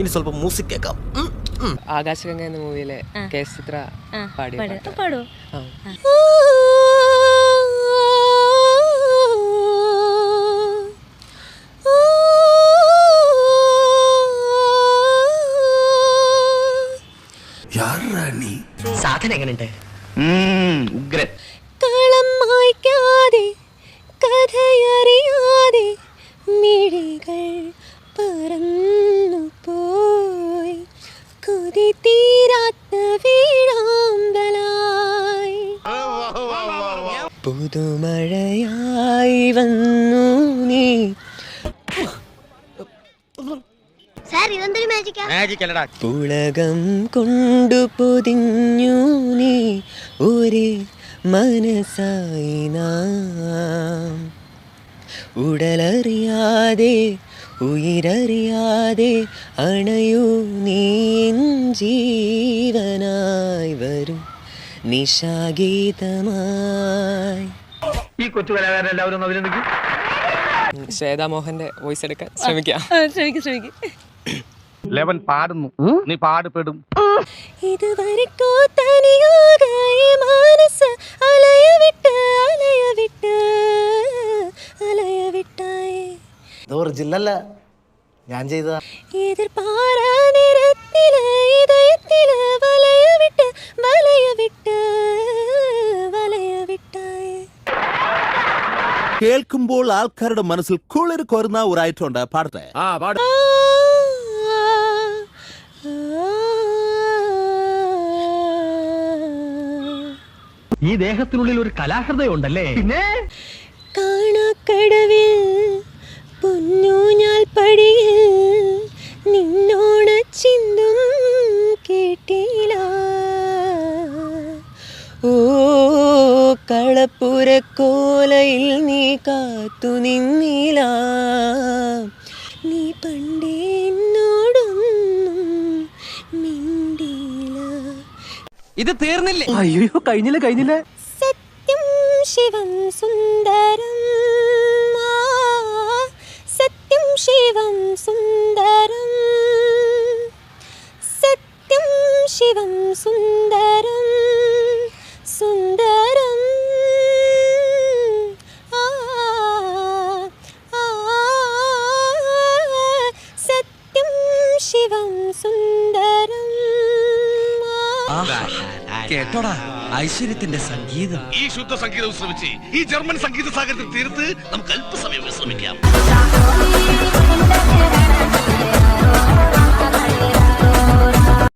ഇനി സ്വല്പം മ്യൂസിക് കേൾക്കാം. ഉം, ഉം. ആകാശഗംഗ എന്ന മൂവിയിലെ കെ ചിത്ര പാടി പാട്. പാട്ട്. പാടോ. സാധനം എങ്ങനെയുണ്ട് ഉഗ്രൻ. കളം മായ്ക്കാതെ കഥയറിയാതെ പുതുമഴയായി വന്നു നീ. പുളകം കൊണ്ടു പൊതിഞ്ഞു നീ. ഒരു മനസ്സായി നാം. ഉടലറിയാതെ ഉയരറിയാതെ അണയൂ നീ ജീവനായി വരും. നിശാഗീതമായി. ഈ കൊച്ചു കലാകാരൻ എല്ലാവരും ഒന്ന് അഭിനന്ദിക്കും. ശ്വേതാമോഹന്റെ വോയിസ് എടുക്കാൻ ശ്രമിക്കാം. ശ്രമിക്കും ലെവൻ പാടുന്നു. നീ പാടുപെടും. ഇതുവരെ മനസ്സ അലയ വിട്ട് അലയ വിട്ട് അലയ വിട്ടായി ഇത് ഒറിജിനല്ല ഞാൻ ചെയ്ത എതിർപ്പാറ നിരത്തിലെ ഇതയത്തിലെ വലയ കേൾക്കുമ്പോൾ ആൾക്കാരുടെ മനസ്സിൽ കുളിര് കൊരുന്ന ഒരു ഐറ്റം ഉണ്ട് പാടട്ടെ. ആ, ആ. ഈ ദേഹത്തിനുള്ളിൽ ഒരു കലാഹൃദയുണ്ടല്ലേ പിന്നെ? കാണാക്കടവിൽ പൊന്നൂഞ്ഞാൽ പടിയിൽ നിന്നോട് ചിന്തും കേട്ടില്ല. ഓ കളപ്പുരക്കോലയിൽ നീ കാത്തു നിന്നില്ല. നീ പണ്ടേ എന്നോടൊന്നും മിണ്ടിയില്ല. ഇത് തീർന്നില്ലേ? അയ്യോ കഴിഞ്ഞില്ല കഴിഞ്ഞില്ല? സത്യം ശിവം സുന്ദരം. സത്യം ശിവം സുന്ദരം. സത്യം ശിവം സുന്ദരം. ശിവം സുന്ദരം. കേട്ടോടാ ഐശ്വര്യത്തിന്റെ സംഗീതം. ഈ ശുദ്ധ സംഗീതം ശ്രമിച്ച് ഈ ജർമ്മൻ സംഗീത സാഗരത്തിൽ തീർത്ത് നമുക്ക് അല്പസമയം വിശ്രമിക്കാം.